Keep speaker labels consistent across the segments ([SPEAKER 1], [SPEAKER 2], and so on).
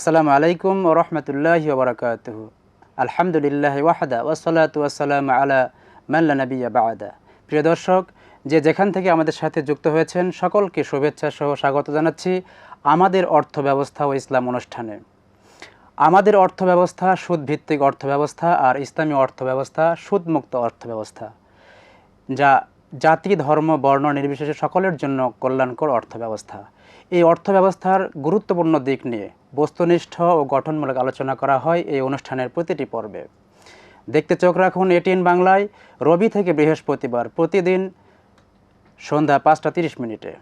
[SPEAKER 1] আসসালামু আলাইকুম ও রহমতুল্লাহি ওবরাকাত আলহামদুলিল্লাহ ওয়াহাদা ওয়াসালাত ওয়াসালাম আলা মাল্লা নবিয়া বাদা। প্রিয় দর্শক, যে যেখান থেকে আমাদের সাথে যুক্ত হয়েছেন, সকলকে শুভেচ্ছা সহ স্বাগত জানাচ্ছি আমাদের অর্থ ব্যবস্থা ও ইসলাম অনুষ্ঠানে। আমাদের অর্থ ব্যবস্থা সুদ ভিত্তিক অর্থ ব্যবস্থা আর ইসলামী অর্থ ব্যবস্থা সুদমুক্ত অর্থ ব্যবস্থা যা জাতি, ধর্ম, বর্ণ নির্বিশেষে সকলের জন্য কল্যাণকর অর্থ ব্যবস্থা এই অর্থ ব্যবস্থার গুরুত্বপূর্ণ দিক নিয়ে বস্তুনিষ্ঠ ও গঠনমূলক আলোচনা করা হয় এই অনুষ্ঠানের প্রতিটি পর্বে। দেখতে চোখ রাখুন এটিএন বাংলায়, রবি থেকে বৃহস্পতিবার প্রতিদিন সন্ধ্যা পাঁচটা তিরিশ মিনিটে।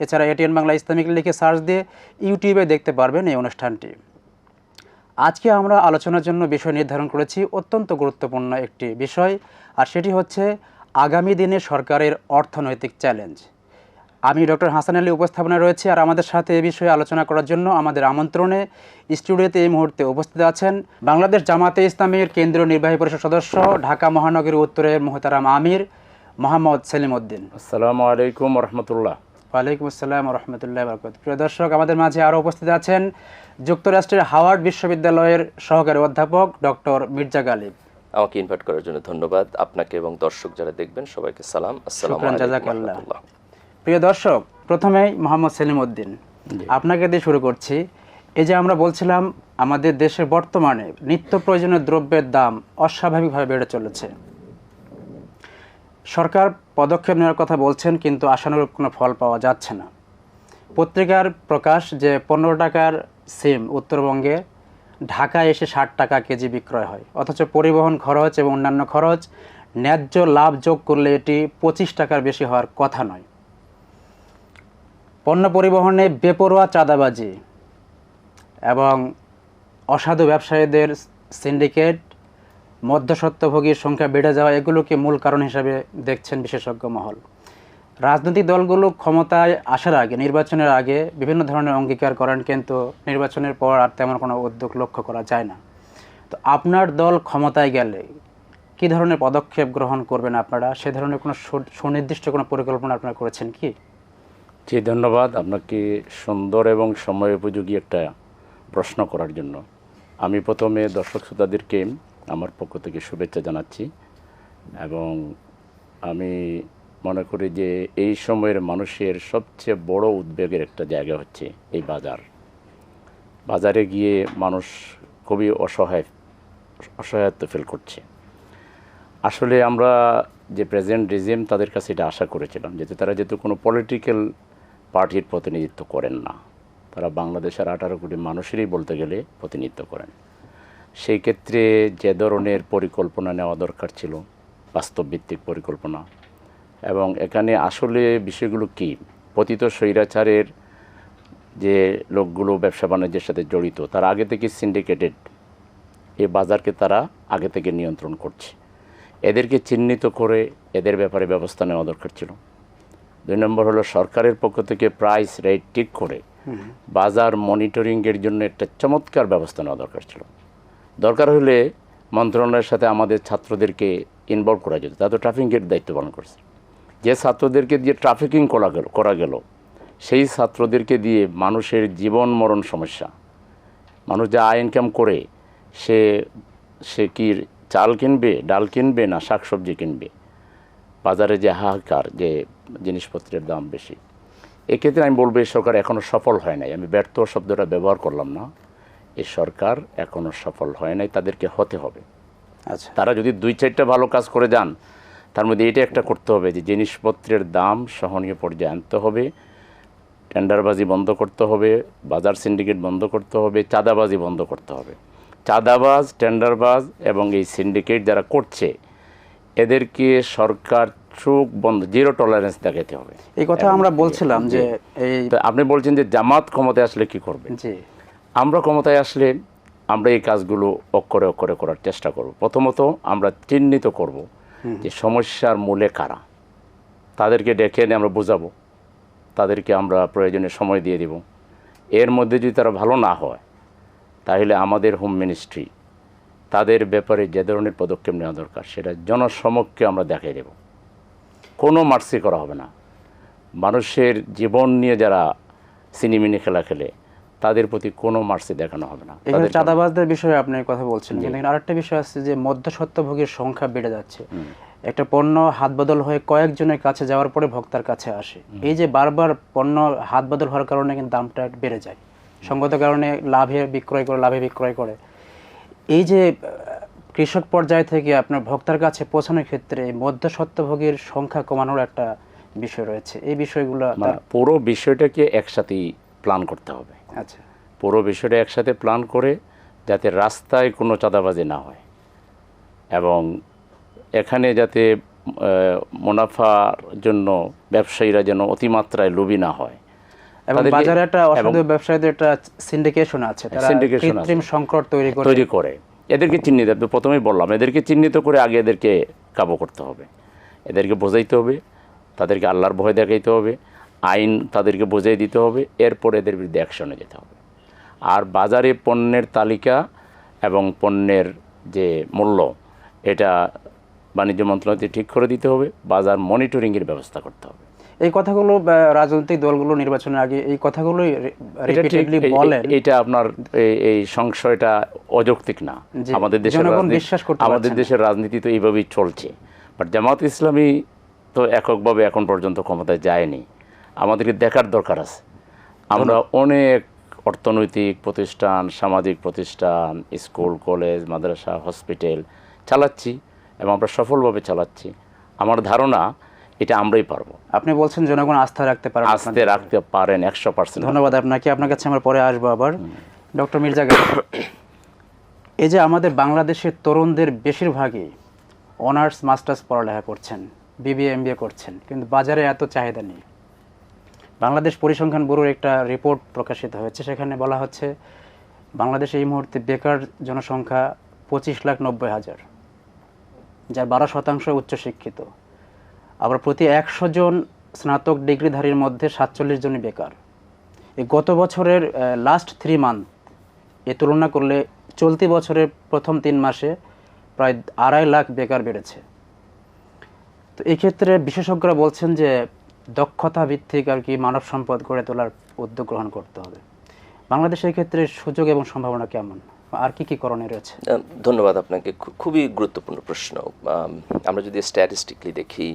[SPEAKER 1] এছাড়া এটিএন বাংলা ইসলামিক লিখে সার্চ দিয়ে ইউটিউবে দেখতে পারবেন এই অনুষ্ঠানটি। আজকে আমরা আলোচনার জন্য বিষয় নির্ধারণ করেছি, অত্যন্ত গুরুত্বপূর্ণ একটি বিষয়, আর সেটি হচ্ছে আগামী দিনে সরকারের অর্থনৈতিক চ্যালেঞ্জ। আমি ডক্টর হাসান আলী উপস্থাপনায় রয়েছে আর আমাদের সাথে এ বিষয়ে আলোচনা করার জন্য আমাদের আমন্ত্রণে স্টুডিওতে এই মুহূর্তে উপস্থিত আছেন বাংলাদেশ জামাতে ইসলামের কেন্দ্রীয় নির্বাহী পরিষদ সদস্য ঢাকা মহানগরী উত্তরের মোহতারাম আমির মোহাম্মদ সেলিম উদ্দিন
[SPEAKER 2] আসসালামু আলাইকুম রহমতুল্লাহ
[SPEAKER 1] ওয়ালাইকুম আসসালাম রহমতুল্লাহ বরকত প্রিয় দর্শক আমাদের মাঝে আরও উপস্থিত আছেন যুক্তরাষ্ট্রের হাওয়ার্ড বিশ্ববিদ্যালয়ের সহকারী অধ্যাপক ডক্টর মির্জা গালিব।
[SPEAKER 3] আমাকে ইনভাইট করার জন্য ধন্যবাদ। আপনাকে এবং দর্শক যারা দেখবেন সবাইকে সালাম। আসসালামু। রাহমাতুল্লাহ।
[SPEAKER 1] প্রিয় দর্শক প্রথমেই মোহাম্মদ সেলিম উদ্দিন। আপনাকে দিয়ে শুরু করছি। এই যে আমরা বলছিলাম আমাদের দেশে বর্তমানে নিত্য প্রয়োজনীয় দ্রব্যের দাম অস্বাভাবিকভাবে বেড়ে চলেছে। সরকার পদক্ষেপ নেওয়ার কথা বলছেন কিন্তু আশানুরূপ কোনো ফল পাওয়া যাচ্ছে না। পত্রিকার প্রকাশ যে পনেরো টাকার সিম উত্তরবঙ্গে ঢাকায় এসে ষাট টাকা কেজি বিক্রয় হয়। অথচ পরিবহন খরচ এবং অন্যান্য খরচ ন্যায্য লাভ যোগ করলে এটি পঁচিশ টাকার বেশি হওয়ার কথা নয়। পণ্য পরিবহনে বেপরোয়া চাঁদাবাজি এবং অসাধু ব্যবসায়ীদের সিন্ডিকেট, মধ্যস্বত্বভোগীর সংখ্যা বেড়ে যাওয়া এগুলোকে মূল কারণ হিসাবে দেখছেন বিশেষজ্ঞ মহল। রাজনৈতিক দলগুলো ক্ষমতায় আসার আগে, নির্বাচনের আগে বিভিন্ন ধরনের অঙ্গীকার করেন, কিন্তু নির্বাচনের পর আর তেমন কোনো উদ্যোগ লক্ষ্য করা যায় না। তো আপনার দল ক্ষমতায় গেলে কী ধরনের পদক্ষেপ গ্রহণ করবেন আপনারা? সে ধরনের কোনো সুনির্দিষ্ট কোনো পরিকল্পনা আপনারা করেছেন কি?
[SPEAKER 2] জি, ধন্যবাদ আপনাকে সুন্দর এবং সময় উপযোগী একটা প্রশ্ন করার জন্য। আমি প্রথমে দর্শক শ্রোতাদেরকে আমার পক্ষ থেকে শুভেচ্ছা জানাচ্ছি এবং আমি মনে করি যে এই সময়ের মানুষের সবচেয়ে বড় উদ্বেগের একটা জায়গা হচ্ছে এই বাজার। বাজারে গিয়ে মানুষ খুবই অসহায়, অসহায়ত্ব ফিল করছে। আসলে আমরা যে প্রেজেন্ট রিজিম তাদের কাছে এটা আশা করেছিলাম, যাতে তারা যেহেতু কোনো পলিটিক্যাল পার্টির প্রতিনিধিত্ব করেন না। তারা বাংলাদেশের আঠারো কোটি মানুষেরই বলতে গেলে প্রতিনিধিত্ব করেন। সেই ক্ষেত্রে যে ধরনের পরিকল্পনা নেওয়া দরকার ছিল, বাস্তবভিত্তিক পরিকল্পনা, এবং এখানে আসলে বিষয়গুলো কী? পতিত স্বৈরাচারের যে লোকগুলো ব্যবসা বাণিজ্যের সাথে জড়িত, তারা আগে থেকে সিন্ডিকেটেড এই বাজারকে তারা আগে থেকে নিয়ন্ত্রণ করছে। এদেরকে চিহ্নিত করে এদের ব্যাপারে ব্যবস্থা নেওয়া দরকার ছিল। দুই নম্বর হলো সরকারের পক্ষ থেকে প্রাইস রেট ঠিক করে বাজার মনিটরিংয়ের জন্য একটা চমৎকার ব্যবস্থা নেওয়া দরকার ছিল। দরকার হলে মন্ত্রণালয়ের সাথে আমাদের ছাত্রদেরকে ইনভলভ করা যেত। তারা তো ট্রাফিকের দায়িত্ব পালন করছে। যে ছাত্রদেরকে দিয়ে ট্রাফিকিং করা গেল করা গেল সেই ছাত্রদেরকে দিয়ে মানুষের জীবন মরণ সমস্যা মানুষ যা আয় ইনকাম করে সে সে কি চাল কিনবে ডাল কিনবে না শাকসবজি কিনবে? বাজারে যে হাহাকার যে জিনিসপত্রের দাম বেশি। এক্ষেত্রে আমি বলব এই সরকার এখনও সফল হয় নাই। আমি ব্যর্থ শব্দটা ব্যবহার করলাম না। এই সরকার এখনও সফল হয় নাই তাদেরকে হতে হবে।
[SPEAKER 1] আচ্ছা।
[SPEAKER 2] তারা যদি দুই চারটা ভালো কাজ করে যান তার মধ্যে এটা একটা করতে হবে যে জিনিসপত্রের দাম সহনীয় পর্যায়ে আনতে হবে টেন্ডারবাজি বন্ধ করতে হবে বাজার সিন্ডিকেট বন্ধ করতে হবে চাঁদাবাজি বন্ধ করতে হবে। চাঁদাবাজ টেন্ডারবাজ এবং এই সিন্ডিকেট যারা করছে এদেরকে সরকার চোখ বন্ধ জিরো টলারেন্স দেখাতে হবে।
[SPEAKER 1] এই কথা আমরা বলছিলাম যে এই
[SPEAKER 2] আপনি বলছেন যে জামাত ক্ষমতায় আসলে কি করবে?
[SPEAKER 1] জি।
[SPEAKER 2] আমরা ক্ষমতায় আসলে আমরা এই কাজগুলো অক্ষরে অক্ষরে করার চেষ্টা করব। প্রথমত আমরা চিহ্নিত করব যে সমস্যার মূলে কারা। তাদেরকে ডেকে এনে আমরা বোঝাবো। তাদেরকে আমরা প্রয়োজনে সময় দিয়ে দেব। এর মধ্যে যদি তারা ভালো না হয় তাহলে আমাদের হোম মিনিস্ট্রি তাদের ব্যাপারে যে ধরনের পদক্ষেপ নেওয়া দরকার সেটা জনসমক্ষে আমরা দেখাই দেব। কোনো মার্সি করা হবে না। মানুষের জীবন নিয়ে যারা সিনেমিনি খেলা খেলে তাদের প্রতি কোনো মার্সি দেখানো হবে না।
[SPEAKER 1] এখানে চাঁদাবাজদের বিষয়ে আপনি কথা বলছেন। কিন্তু আরেকটা বিষয় আছে যে মধ্যস্বত্বভোগীর সংখ্যা বেড়ে যাচ্ছে। একটা পণ্য হাত বদল হয়ে কয়েকজনের কাছে যাওয়ার পরে ভোক্তার কাছে আসে। এই যে বারবার পণ্য হাত বদল হওয়ার কারণে কিন্তু দামটা বেড়ে যায়। সঙ্গত কারণে লাভে বিক্রয় করে লাভে বিক্রয় করে। এই যে কৃষক পর্যায় থেকে আপনার ভোক্তার কাছে পৌঁছানোর ক্ষেত্রে মধ্যস্বত্বভোগীর সংখ্যা কমানোর একটা বিষয় রয়েছে। এই বিষয়গুলো
[SPEAKER 2] মানে পুরো বিষয়টাকে একসাথেই প্ল্যান করতে হবে।
[SPEAKER 1] আচ্ছা।
[SPEAKER 2] পুরো বিষয়টা একসাথে প্ল্যান করে যাতে রাস্তায় কোনো চাঁদাবাজি না হয় এবং এখানে যাতে মুনাফার জন্য ব্যবসায়ীরা যেন অতিমাত্রায় লোভী না হয়।
[SPEAKER 1] এবং বাজারে একটা অসাধু ব্যবসায়ীদের একটা সিন্ডিকেশন আছে। তারা। কৃত্রিম সংকট তৈরি করে।
[SPEAKER 2] তৈরি করে। এদেরকে চিহ্নিত প্রথমেই বললাম, এদেরকে চিহ্নিত করে আগে এদেরকে কাবু করতে হবে। এদেরকে বোঝাইতে হবে, তাদেরকে আল্লাহর ভয় দেখাইতে হবে, আইন তাদেরকে বোঝাই দিতে হবে, এরপর এদের বিরুদ্ধে অ্যাকশনে যেতে হবে। আর বাজারে পণ্যের তালিকা এবং পণ্যের যে মূল্য, এটা বাণিজ্য মন্ত্রণালয়তে ঠিক করে দিতে হবে, বাজার মনিটরিংয়ের ব্যবস্থা করতে হবে।
[SPEAKER 1] এই কথাগুলো রাজনৈতিক দলগুলো নির্বাচনের আগে এই কথাগুলোই
[SPEAKER 2] এটা
[SPEAKER 1] রিপিটেডলি বলেন।
[SPEAKER 2] এটা আপনার এই- এই সংশয়টা অযৌক্তিক না। আমাদের দেশের
[SPEAKER 1] বিশ্বাস করতে
[SPEAKER 2] আমাদের দেশের রাজনীতি তো এইভাবেই চলছে। বাট জামাত ইসলামী তো এককভাবে এখন পর্যন্ত ক্ষমতায় যায়নি। আমাদেরকে দেখার দরকার আছে। আমরা অনেক অর্থনৈতিক প্রতিষ্ঠান সামাজিক প্রতিষ্ঠান স্কুল কলেজ মাদ্রাসা হসপিটাল চালাচ্ছি এবং আমরা সফলভাবে চালাচ্ছি। আমার ধারণা এটা আমরাই পারব।
[SPEAKER 1] আপনি বলছেন জনগণ আস্থা রাখতে পারেন আপনাদের।
[SPEAKER 2] রাখতে পারেন একশো পার্সেন্ট
[SPEAKER 1] ধন্যবাদ আপনাকে আপনার কাছে আমরা পরে আসব আবার। ডক্টর মির্জা এই যে আমাদের বাংলাদেশের তরুণদের বেশিরভাগই অনার্স মাস্টার্স পড়ালেখা করছেন বিবিএ এমবিএ করছেন কিন্তু বাজারে এত চাহিদা নেই। বাংলাদেশ পরিসংখ্যান ব্যুরোর একটা রিপোর্ট প্রকাশিত হয়েছে সেখানে বলা হচ্ছে বাংলাদেশে এই মুহূর্তে বেকার জনসংখ্যা পঁচিশ লাখ নব্বই হাজার যার বারো শতাংশ উচ্চশিক্ষিত। আবার প্রতি একশো জন স্নাতক ডিগ্রিধারীর মধ্যে সাতচল্লিশ জনই বেকার। এই গত বছরের লাস্ট থ্রি মান্থ এ তুলনা করলে চলতি বছরের প্রথম তিন মাসে প্রায় আড়াই লাখ বেকার বেড়েছে। তো এক্ষেত্রে বিশেষজ্ঞরা বলছেন যে দক্ষতা ভিত্তিক আর কি মানব সম্পদ গড়ে তোলার উদ্যোগ গ্রহণ করতে হবে। বাংলাদেশের ক্ষেত্রে সুযোগ এবং সম্ভাবনা কেমন? আর কি কি করণীয় রয়েছে?
[SPEAKER 3] ধন্যবাদ আপনাকে। খুবই গুরুত্বপূর্ণ প্রশ্ন। আমরা যদি স্ট্যাটিস্টিকলি দেখি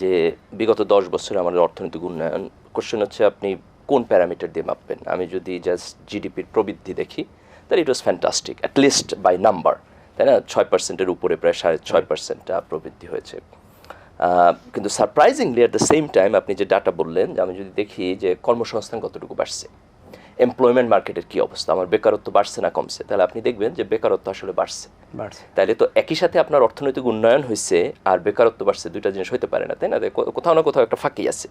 [SPEAKER 3] যে বিগত দশ বছরে আমাদের অর্থনৈতিক উন্নয়ন কোশ্চেন হচ্ছে আপনি কোন প্যারামিটার দিয়ে মাপবেন? আমি যদি জাস্ট জিডিপির প্রবৃদ্ধি দেখি তাহলে it was fantastic at least by number তাই না? ছয় পার্সেন্টের উপরে প্রায় সাড়ে ছয় পার্সেন্টটা প্রবৃদ্ধি হয়েছে। কিন্তু surprisingly at the same time আপনি যে ডাটা বললেন, যে আমি যদি দেখি যে কর্মসংস্থান কতটুকু বাড়ছে এমপ্লয়মেন্ট মার্কেটের কি অবস্থা? আমার বেকারত্ব বাড়ছে না কমছে? তাহলে আপনি দেখবেন যে বেকারত্ব আসলে বাড়ছে।
[SPEAKER 1] বাড়ছে।
[SPEAKER 3] তাইলে তো একই সাথে আপনার অর্থনৈতিক উন্নয়ন হয়েছে আর বেকারত্ব বাড়ছে দুইটা জিনিস হতে পারে না তাই না? কোথাও না কোথাও একটা ফাঁকি আছে।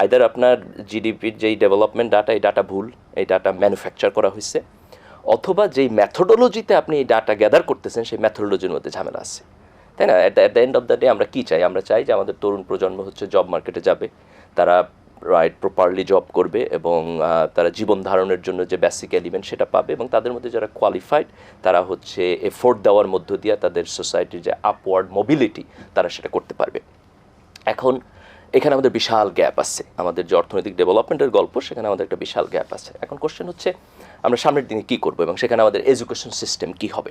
[SPEAKER 3] আইদার আপনার জিডিপির যেই ডেভেলপমেন্ট ডাটা এই ডাটা ভুল এই ডাটা ম্যানুফ্যাকচার করা হয়েছে অথবা যেই ম্যাথোডোলজিতে আপনি এই ডাটা গ্যাদার করতেছেন সেই ম্যাথোডোলজির মধ্যে ঝামেলা আছে। তাই না? At the end of the day আমরা কী চাই? আমরা চাই যে আমাদের তরুণ প্রজন্ম হচ্ছে জব মার্কেটে যাবে তারা রাইট প্রপারলি জব করবে এবং তারা জীবন ধারণের জন্য যে বেসিক এলিমেন্ট সেটা পাবে এবং তাদের মধ্যে যারা কোয়ালিফাইড তারা হচ্ছে এফোর্ট দেওয়ার মধ্য দিয়ে তাদের সোসাইটির যে আপওয়ার্ড মোবিলিটি তারা সেটা করতে পারবে। এখন, এখানে আমাদের বিশাল গ্যাপ আছে। আমাদের যে অর্থনৈতিক ডেভেলপমেন্টের গল্প, সেখানে আমাদের একটা বিশাল গ্যাপ আছে। এখন কোশ্চেন হচ্ছে, আমরা সামনের দিনে কী করব এবং সেখানে আমাদের এডুকেশন সিস্টেম কী হবে?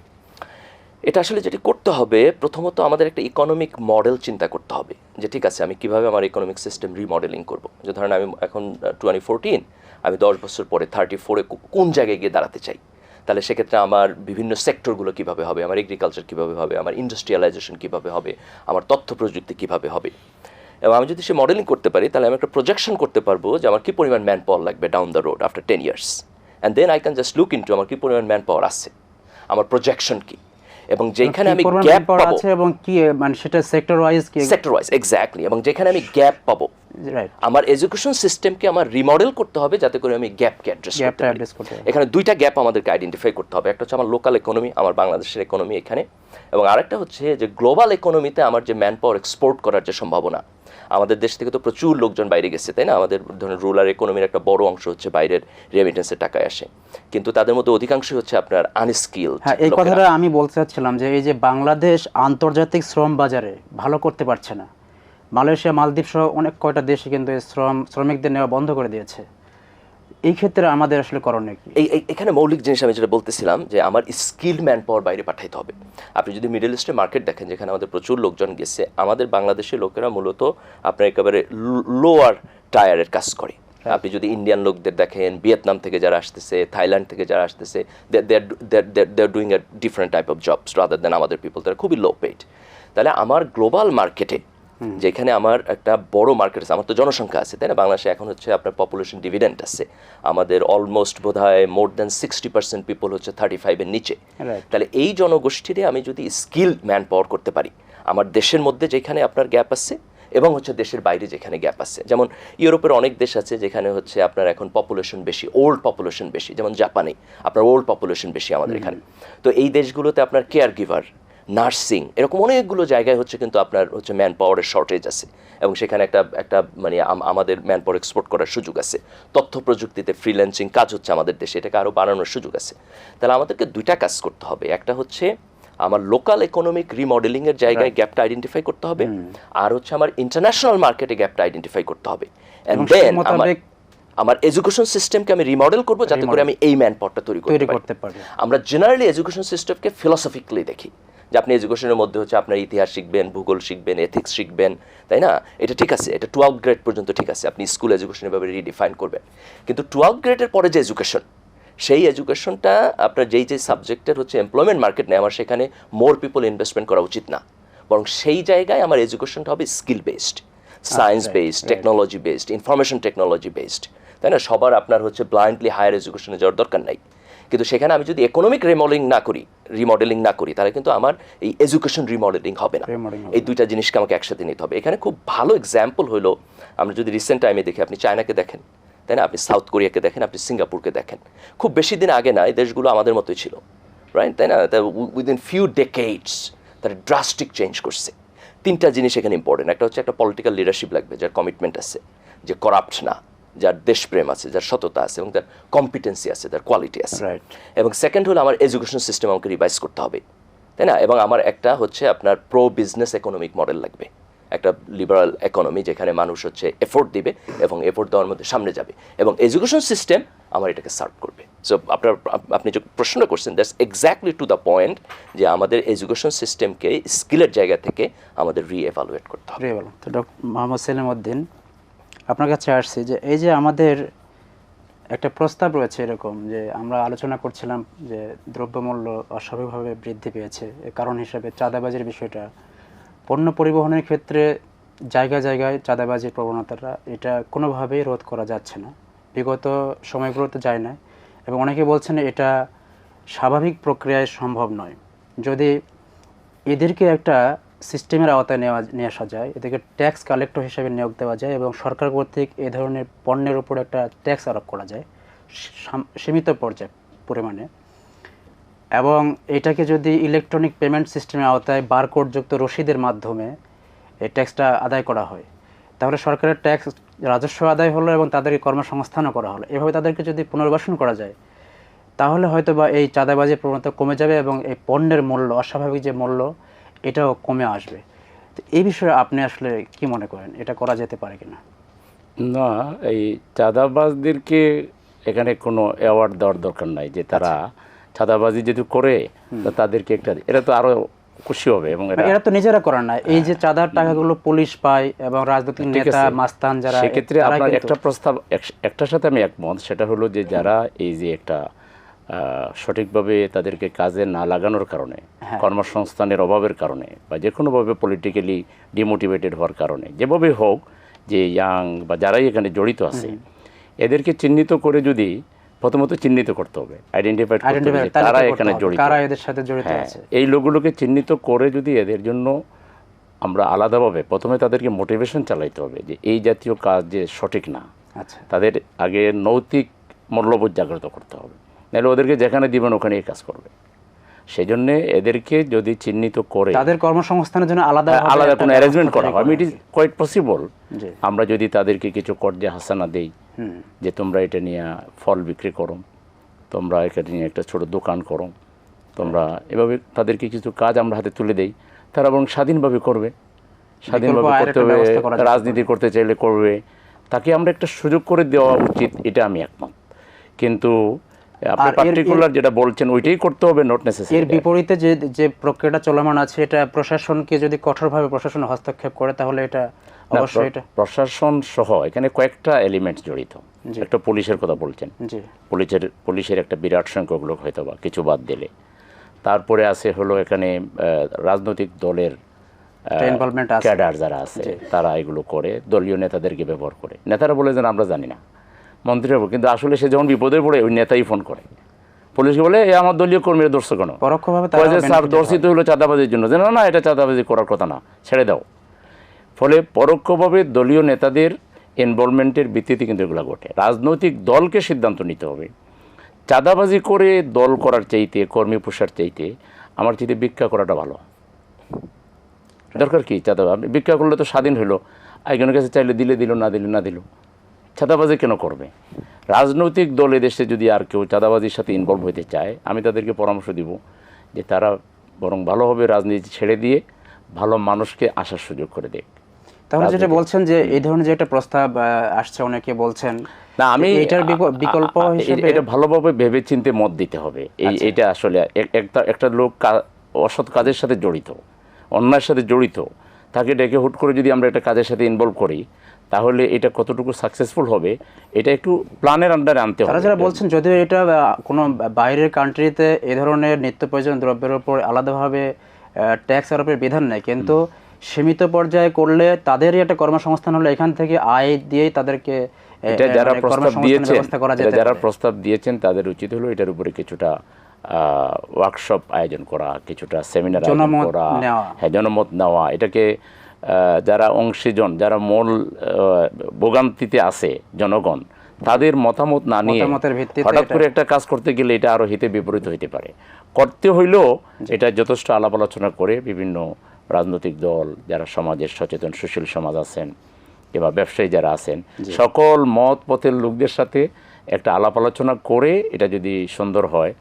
[SPEAKER 3] এটা আসলে যেটি করতে হবে, প্রথমত আমাদের একটা ইকোনমিক মডেল চিন্তা করতে হবে, যে ঠিক আছে, আমি কীভাবে আমার ইকোনমিক সিস্টেম রিমডেলিং করব। যে ধরেন আমি এখন টোয়েন্টি ফোরটিন আমি দশ বছর পরে থার্টি ফোরে কোন জায়গায় গিয়ে দাঁড়াতে চাই? তাহলে সেক্ষেত্রে আমার বিভিন্ন সেক্টরগুলো কীভাবে হবে, আমার এগ্রিকালচার কীভাবে হবে, আমার ইন্ডাস্ট্রিয়ালাইজেশন কীভাবে হবে, আমার তথ্য প্রযুক্তি কীভাবে হবে? এবং আমি যদি সে মডেলিং করতে পারি, তাহলে আমি একটা প্রজেকশন করতে পারব যে আমার কী পরিমাণ ম্যান পাওয়ার লাগবে down the road after ten years and then I can just look into আমার কী পরিমাণ ম্যান পাওয়ার আছে, আমার প্রজেকশন কি? এবং যেখানে আমি গ্যাপ পাবো।
[SPEAKER 1] আছে এবং কি মানে সেটা সেক্টর ওয়াইজ কি?
[SPEAKER 3] সেক্টর ওয়াইজ এক্স্যাক্টলি এবং যেখানে আমি গ্যাপ পাবো।
[SPEAKER 1] রাইট
[SPEAKER 3] আমার এডুকেশন সিস্টেমকে আমার রিমডেল করতে হবে যাতে করে আমি গ্যাপকে অ্যাড্রেস করতে পারি। এখানে দুইটা গ্যাপ আমাদেরকে আইডেন্টিফাই করতে হবে। একটা হচ্ছে আমার লোকাল ইকোনমি আমার বাংলাদেশের ইকোনমি এখানে। এবং আরেকটা হচ্ছে যে গ্লোবাল ইকোনমিতে আমার যে ম্যান পাওয়ার এক্সপোর্ট করার যে সম্ভাবনা। আমাদের দেশ থেকে তো প্রচুর লোকজন বাইরে গেছে তাই না? আমাদের ধরুন রুরাল ইকোনমির একটা বড় অংশ হচ্ছে বাইরের রেমিটেন্সের টাকায় আসে। কিন্তু তাদের মধ্যে অধিকাংশই হচ্ছে আপনার আনস্কিল
[SPEAKER 1] হ্যাঁ এই কথাটা আমি বলতে চাচ্ছিলাম যে এই যে বাংলাদেশ আন্তর্জাতিক শ্রম বাজারে ভালো করতে পারছে না। মালয়েশিয়া মালদ্বীপ সহ অনেক কয়টা দেশে কিন্তু শ্রম শ্রমিকদের নেওয়া বন্ধ করে দিয়েছে। এই ক্ষেত্রে আমাদের আসলে করণীয় কি?
[SPEAKER 3] এই এই- এখানে মৌলিক জিনিস আমি যেটা বলতেছিলাম যে আমার স্কিল ম্যান পাওয়ার বাইরে পাঠাইতে হবে। আপনি যদি মিডল ইস্টের মার্কেট দেখেন যেখানে আমাদের প্রচুর লোকজন গেছে আমাদের বাংলাদেশের লোকেরা মূলত আপনার একেবারে লোয়ার টায়ারের কাজ করে। আপনি যদি ইন্ডিয়ান লোকদের দেখেন ভিয়েতনাম থেকে যারা আসতেছে থাইল্যান্ড থেকে যারা আসতেছে they are doing a different type of jobs rather than আমাদের পিপল তারা খুবই লো পেড তাহলে আমার গ্লোবাল মার্কেটে যেখানে আমার একটা বড় মার্কেট আছে আমার তো জনসংখ্যা আছে তাই না? বাংলাদেশে এখন হচ্ছে আপনার পপুলেশন ডিভিডেন্ট আছে। আমাদের অলমোস্ট বোধ হয় more than sixty percent people হচ্ছে থার্টি ফাইভের নিচে। তাহলে এই জনগোষ্ঠীরে আমি যদি স্কিল ম্যান পাওয়ার করতে পারি আমার দেশের মধ্যে যেখানে আপনার গ্যাপ আছে এবং হচ্ছে দেশের বাইরে যেখানে গ্যাপ আছে। যেমন ইউরোপের অনেক দেশ আছে যেখানে হচ্ছে আপনার এখন পপুলেশন বেশি ওল্ড পপুলেশন বেশি যেমন জাপানে আপনার ওল্ড পপুলেশন বেশি আমাদের এখানে। তো এই দেশগুলোতে আপনার কেয়ার গিভার নার্সিং এরকম অনেকগুলো জায়গায় হচ্ছে কিন্তু আপনার হচ্ছে ম্যান পাওয়ারের শর্টেজ আছে এবং সেখানে একটা একটা মানে আমাদের ম্যান পাওয়ার এক্সপোর্ট করার সুযোগ আছে। তথ্য প্রযুক্তিতে ফ্রিল্যান্সিং কাজ হচ্ছে আমাদের দেশে এটাকে আরও বাড়ানোর সুযোগ আছে। তাহলে আমাদেরকে দুইটা কাজ করতে হবে। একটা হচ্ছে আমার লোকাল ইকোনমিক রিমডেলিং এর জায়গায় গ্যাপটা আইডেন্টিফাই করতে হবে আর হচ্ছে আমার ইন্টারন্যাশনাল মার্কেটে গ্যাপটা আইডেন্টিফাই করতে হবে। এন্ড দেন আমার আমার এডুকেশন সিস্টেমকে আমি রিমডেল করব যাতে করে আমি এই ম্যান পাওয়ারটা তৈরি করতে পারি। আমরা জেনারেলি এডুকেশন সিস্টেমকে ফিলসফিক্যালি দেখি। যে আপনি এডুকেশনের মধ্যে হচ্ছে আপনার ইতিহাস শিখবেন ভূগোল শিখবেন এথিক্স শিখবেন তাই না? এটা ঠিক আছে এটা টুয়েলভ গ্রেড পর্যন্ত ঠিক আছে আপনি স্কুল এডুকেশন এভাবে রিডিফাইন করবেন। কিন্তু টুয়েলভ গ্রেডের পরে যে এডুকেশন সেই এডুকেশনটা আপনার যেই যে সাবজেক্টের হচ্ছে এমপ্লয়মেন্ট মার্কেট নেই আমার সেখানে মোর পিপল ইনভেস্টমেন্ট করা উচিত না। বরং সেই জায়গায় আমার এডুকেশনটা হবে skill based science based technology based information technology based তাই না? সবার আপনার হচ্ছে ব্লাইন্ডলি হায়ার এডুকেশনে যাওয়ার দরকার নাই। কিন্তু সেখানে আমি যদি ইকোনমিক রিমডেলিং না করি রিমডেলিং না করি তাহলে কিন্তু আমার এই এডুকেশন রিমডেলিং হবে না। এই দুইটা জিনিসকে আমাকে একসাথে নিতে হবে। এখানে খুব ভালো এক্সাম্পল হলো আমরা যদি রিসেন্ট টাইমে দেখি আপনি চায়নাকে দেখেন তাই না? আপনি সাউথ কোরিয়াকে দেখেন আপনি সিঙ্গাপুরকে দেখেন। খুব বেশি দিন আগে না এই দেশগুলো আমাদের মতোই ছিল রাইট তাই না? উইদিন ফিউ ডেকেডস তারা ড্রাস্টিক চেঞ্জ করছে। তিনটা জিনিস এখানে ইম্পর্টেন্ট একটা হচ্ছে একটা পলিটিক্যাল লিডারশিপ লাগবে যার কমিটমেন্ট আছে যে করাপ্ট না। যার দেশপ্রেম আছে যার সততা আছে এবং তার কম্পিটেন্সি আছে তার কোয়ালিটি আছে. এবং সেকেন্ড হলো আমার এডুকেশন সিস্টেম আমাকে রিভাইজ করতে হবে তাই না? এবং আমার একটা হচ্ছে আপনার প্রো বিজনেস ইকোনমিক মডেল লাগবে। একটা লিবারাল ইকোনমি যেখানে মানুষ হচ্ছে এফোর্ট দিবে এবং এফোর্ট দেওয়ার মধ্যে সামনে যাবে। এবং এডুকেশন সিস্টেম আমার এটাকে সার্ভ করবে। সো আপনার আপনি যে প্রশ্ন করছেন that's exactly to the point যে আমাদের এডুকেশন সিস্টেমকে স্কিলের জায়গা থেকে আমাদের রিএভালুয়েট করতে হবে।
[SPEAKER 1] তো ডক্টর মোহাম্মদ সেলিম উদ্দিন আপনার কাছে আসছি যে এই যে আমাদের একটা প্রস্তাব রয়েছে এরকম যে আমরা আলোচনা করছিলাম যে দ্রব্যমূল্য অস্বাভাবিকভাবে বৃদ্ধি পেয়েছে এর কারণ হিসাবে চাঁদাবাজির বিষয়টা। পণ্য পরিবহনের ক্ষেত্রে জায়গায় জায়গায় চাঁদাবাজির প্রবণতাটা এটা কোনোভাবেই রোধ করা যাচ্ছে না। বিগত সময়গুলোতে যায় না এবং অনেকে বলছেন এটা স্বাভাবিক প্রক্রিয়ায় সম্ভব নয়। যদি এদেরকে একটা সিস্টেমের আওতায় নেওয়া, নিয়ে আসা যায়। এদেরকে ট্যাক্স কালেক্টর হিসেবে নিয়োগ দেওয়া যায় এবং সরকার কর্তৃক এ ধরনের পণ্যের উপর একটা ট্যাক্স আরোপ করা যায় সীমিত পর্যায়ে, পরিমাণে। এবং এটাকে যদি ইলেকট্রনিক পেমেন্ট সিস্টেমের আওতায় বারকোডযুক্ত রসিদের মাধ্যমে এই ট্যাক্সটা আদায় করা হয়, তাহলে সরকারের ট্যাক্স রাজস্ব আদায় হলো এবং তাদেরকে কর্মসংস্থানও করা হলো। এভাবে তাদেরকে যদি পুনর্বাসন করা যায়, তাহলে হয়তো বা এই চাঁদাবাজির প্রবণতা কমে যাবে এবং এই পণ্যের মূল্য, অস্বাভাবিক যে মূল্য এটাও কমে আসবে। তো এই বিষয়ে আপনি আসলে কি মনে করেন? এটা করা যেতে পারে কিনা?
[SPEAKER 2] না এই চাঁদাবাজদেরকে এখানে কোনো অ্যাওয়ার্ড দেওয়ার দরকার নাই যে তারা চাঁদাবাজি যদি করে তাদেরকে একটা এরা তো আরও খুশি হবে এবং এরা
[SPEAKER 1] এরা তো নিজেরা করার না। এই যে চাঁদার টাকাগুলো পুলিশ পায় এবং রাজনৈতিক
[SPEAKER 2] ঠিক
[SPEAKER 1] নেতা মাস্তান যারা
[SPEAKER 2] সেক্ষেত্রে
[SPEAKER 1] তারা
[SPEAKER 2] আপনার একটা প্রস্তাব এক- একটার সাথে আমি একমত সেটা হলো যে যারা এই যে একটা সঠিকভাবে তাদেরকে কাজে না লাগানোর কারণে
[SPEAKER 1] হ্যাঁ।
[SPEAKER 2] কর্মসংস্থানের অভাবের কারণে বা যে কোনোভাবে পলিটিক্যালি ডিমোটিভেটেড হওয়ার কারণে যেভাবে হোক যে ইয়াং বা যারাই এখানে জড়িত আছে এদেরকে চিহ্নিত করে যদি প্রথমত চিহ্নিত করতে হবে আইডেন্টিফাই করতে হবে কারা এখানে জড়িত।
[SPEAKER 1] কারা এদের সাথে জড়িত
[SPEAKER 2] হ্যাঁ,
[SPEAKER 1] আছে।
[SPEAKER 2] এই লোকগুলোকে চিহ্নিত করে যদি এদের জন্য আমরা আলাদাভাবে প্রথমে তাদেরকে মোটিভেশন চালাইতে হবে যে এই জাতীয় কাজ যে সঠিক না
[SPEAKER 1] আচ্ছা।
[SPEAKER 2] তাদের আগে নৈতিক মূল্যবোধ জাগ্রত করতে হবে। নাহলে ওদেরকে যেখানে দিবেন ওখানেই কাজ করবে। সেই জন্যে এদেরকে যদি চিহ্নিত করে
[SPEAKER 1] তাদের কর্মসংস্থানের জন্য আলাদা
[SPEAKER 2] হ্যাঁ, আলাদা কোনো অ্যারেঞ্জমেন্ট করা হয়। ইট ইজ কোয়াইট পসিবল আমরা যদি তাদেরকে কিছু কর্জে হাসানা দেই যে তোমরা এটা নিয়ে ফল বিক্রি করো তোমরা এটা নিয়ে একটা ছোট দোকান করো তোমরা এভাবে তাদেরকে কিছু কাজ আমরা হাতে তুলে দেই তারা এবং স্বাধীনভাবে করবে। স্বাধীনভাবে করতে হবে রাজনীতি করতে চাইলে করবে। তাকে আমরা একটা সুযোগ করে দেওয়া উচিত এটা আমি একমত। কিন্তু আপনি পার্টিকুলার যেটা বলছেন ওইটাই করতে হবে নট
[SPEAKER 1] এর বিপরীতে যে যে প্রক্রিয়াটা চলমান আছে এটা প্রশাসনকে যদি কঠোরভাবে প্রশাসন হস্তক্ষেপ করে তাহলে এটা অবশ্যই এটা
[SPEAKER 2] প্রশাসন সহ এখানে কয়েকটা এলিমেন্ট জড়িত। একটা পুলিশের কথা বলছেন। পুলিশের পুলিশের একটা বিরাট সংখ্যক লোক হয়তো বা কিছু বাদ দিলে। তারপরে আছে হলো এখানে রাজনৈতিক দলের ক্যাডার যারা আছে তারা এগুলো করে দলীয় নেতাদেরকে ব্যবহার করে। নেতারা বলে যে আমরা জানি না। মন্ত্রীরা কিন্তু আসলে সে যখন বিপদে পড়ে ওই নেতাই ফোন করে। পুলিশকে বলে এ আমার দলীয় কর্মীরা দর্শক কেন?
[SPEAKER 1] পরোক্ষভাবে
[SPEAKER 2] স্যার দর্শিত হলো চাঁদাবাজির জন্য। যে না না এটা চাঁদাবাজি করার কথা না ছেড়ে দাও। ফলে পরোক্ষভাবে দলীয় নেতাদের ইনভলভমেন্টের ভিত্তিতে কিন্তু এগুলো ঘটে। রাজনৈতিক দলকে সিদ্ধান্ত নিতে হবে। চাঁদাবাজি করে দল করার চাইতে কর্মী পোষার চাইতে আমার চাইতে ভিক্ষা করাটা ভালো। দরকার কি চাঁদাবাজ? ভিক্ষা করলে তো স্বাধীন হলো একজনের কাছে চাইলে দিলে দিল না দিলে না দিল। চাঁদাবাজি কেন করবে? রাজনৈতিক দল দেশে যদি আর কেউ চাঁদাবাজির সাথে ইনভলভ হতে চায় আমি তাদেরকে পরামর্শ দিব যে তারা বরং ভালোভাবে রাজনীতি ছেড়ে দিয়ে ভালো মানুষকে আসার সুযোগ করে দেয়
[SPEAKER 1] তাহলে যেটা বলছেন যে এই ধরনের যে একটা প্রস্তাব আসছে অনেকে বলছেন
[SPEAKER 2] না আমি
[SPEAKER 1] এটার বিকল্প হিসেবে
[SPEAKER 2] এটা ভালোভাবে ভেবে চিনতে মত দিতে হবে। এই এটা আসলে একটা একটা লোক অসৎ কাজের সাথে জড়িত অন্যায়ের সাথে জড়িত তাকে ডেকে হুট করে যদি আমরা একটা কাজের সাথে ইনভলভ করি তাহলে এটা কতটুকু সাকসেসফুল হবে এটা একটু প্ল্যানের আন্ডারে আনতে হবে।
[SPEAKER 1] যারা বলছেন যদিও এটা কোনো বাইরের কান্ট্রিতে এ ধরনের নিত্য প্রয়োজন দ্রব্যের উপর আলাদাভাবে ট্যাক্স আরোপের বিধান নেই কিন্তু সীমিত পর্যায়ে করলে তাদেরই একটা কর্মসংস্থান হলে এখান থেকে আয় দিয়েই তাদেরকে
[SPEAKER 2] এটা যারা
[SPEAKER 1] মানে
[SPEAKER 2] প্রস্তাব দিয়েছেন
[SPEAKER 1] যেতে
[SPEAKER 2] যারা প্রস্তাব দিয়েছেন তাদের উচিত হলো এটার উপরে কিছুটা ওয়ার্কশপ আয়োজন করা কিছুটা সেমিনার আয়োজন করা হ্যাঁ জনমত নেওয়া এটাকে যারা অংশীজন যারা মূল ভোগান্তিতে আছে জনগণ তাদের মতামত না নিয়ে হঠাৎ করে একটা কাজ করতে গেলে এটা আরও হিতে বিপরীত হইতে পারে। করতে হইলেও এটা যথেষ্ট আলাপ আলোচনা করে বিভিন্ন রাজনৈতিক দল যারা সমাজের সচেতন সুশীল সমাজ আছেন কিংবা ব্যবসায়ী যারা আছেন সকল মত পথের লোকদের সাথে একটা আলাপ আলোচনা করে এটা যদি সুন্দর হয়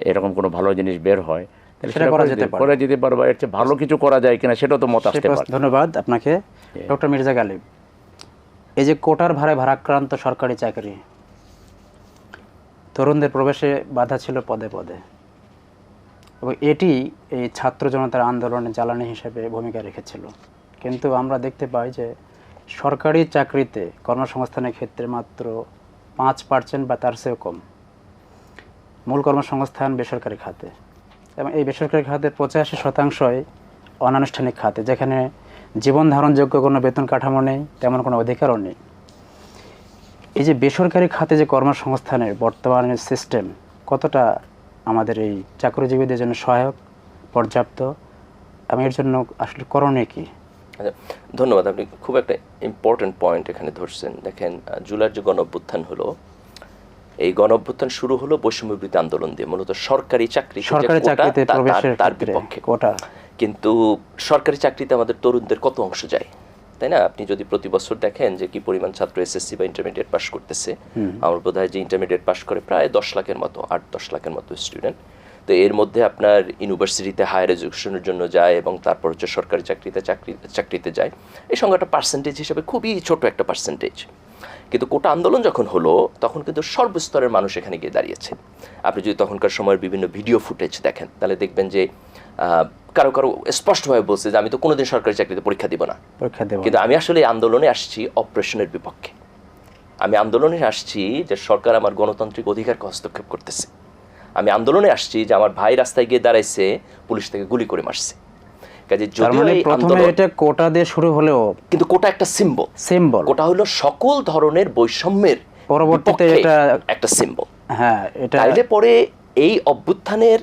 [SPEAKER 2] এরকম কোনো ভালো জিনিস বের হয়
[SPEAKER 1] সেটা করা যেতে পারে।
[SPEAKER 2] করা যেতে পারে বা এর চেয়ে ভালো কিছু করা যায় কিনা সেটাও তো মত আসতে পারে।
[SPEAKER 1] ধন্যবাদ আপনাকে। ডক্টর মির্জা গালিব এই যে কোটার ভাড়ায় ভারাক্রান্ত সরকারি চাকরি তরুণদের প্রবেশে বাধা ছিল পদে পদে। এবং এটি এই ছাত্র জনতার আন্দোলনে জ্বালানি হিসেবে ভূমিকা রেখেছিল। কিন্তু আমরা দেখতে পাই যে সরকারি চাকরিতে কর্মসংস্থানের ক্ষেত্রে মাত্র পাঁচ পার্সেন্ট বা তার চেয়েও কম। মূল কর্মসংস্থান বেসরকারি খাতে। এবং এই বেসরকারি খাতের পঁচাশি শতাংশই অনানুষ্ঠানিক খাতে, যেখানে জীবন ধারণযোগ্য কোনো বেতন কাঠামো নেই, তেমন কোনো অধিকারও নেই। এই যে বেসরকারি খাতে যে কর্মসংস্থানের বর্তমানে সিস্টেম কতটা আমাদের এই চাকরিজীবীদের জন্য সহায়ক, পর্যাপ্ত, এবং এর জন্য আসলে করণীয় কি?
[SPEAKER 3] আচ্ছা ধন্যবাদ। আপনি খুব একটা ইম্পর্টেন্ট পয়েন্ট এখানে ধরছেন। দেখেন জুলাইয়ের যে গণ হলো এই গণ অভ্যুত্থান শুরু হলো বৈষম্য বিরোধী আন্দোলন দিয়ে। মূলত সরকারি চাকরি তার বিপক্ষে। কিন্তু সরকারি চাকরিতে আমাদের তরুণদের কত অংশ যায়? তাই না? আপনি যদি প্রতি বছর দেখেন যে কি পরিমাণ ছাত্র এসএসসি বা ইন্টারমিডিয়েট পাস করতেছে আমার বোধ হয় যে ইন্টারমিডিয়েট পাস করে প্রায় দশ লাখের মতো আট দশ লাখের মতো স্টুডেন্ট তো এর মধ্যে আপনার ইউনিভার্সিটিতে হায়ার এডুকেশনের জন্য যায় এবং তারপর হচ্ছে সরকারি চাকরিতে চাকরি চাকরিতে যায়। এই সংখ্যাটা পার্সেন্টেজ হিসেবে খুবই ছোট একটা পার্সেন্টেজ কিন্তু কোটা আন্দোলন যখন হলো তখন কিন্তু সর্বস্তরের মানুষ এখানে গিয়ে দাঁড়িয়েছে। আপনি যদি তখনকার সময়ের বিভিন্ন ভিডিও ফুটেজ দেখেন তাহলে দেখবেন যে কারও কারও স্পষ্টভাবে বলছে যে আমি তো কোনোদিন সরকারি চাকরিতে পরীক্ষা দিব না।
[SPEAKER 1] পরীক্ষা দেব
[SPEAKER 3] কিন্তু আমি আসলে আন্দোলনে আসছি অপারেশনের বিপক্ষে। আমি আন্দোলনে আসছি যে সরকার আমার গণতান্ত্রিক অধিকারকে হস্তক্ষেপ করতেছে। আমি আন্দোলনে আসছি যে আমার ভাই রাস্তায় গিয়ে দাঁড়াইছে পুলিশ থেকে গুলি করে মারছে। কাজে যদিও
[SPEAKER 1] মানে প্রথমে এটা কোটা দিয়ে শুরু হলেও
[SPEAKER 3] কিন্তু কোটা একটা সিম্বল
[SPEAKER 1] সিম্বল
[SPEAKER 3] কোটা হলো সকল ধরনের বৈষম্যের
[SPEAKER 1] পরবর্তীতে এটা-
[SPEAKER 3] একটা সিম্বল
[SPEAKER 1] হ্যাঁ এটা
[SPEAKER 3] তাইলে পরে এই অভ্যুত্থানের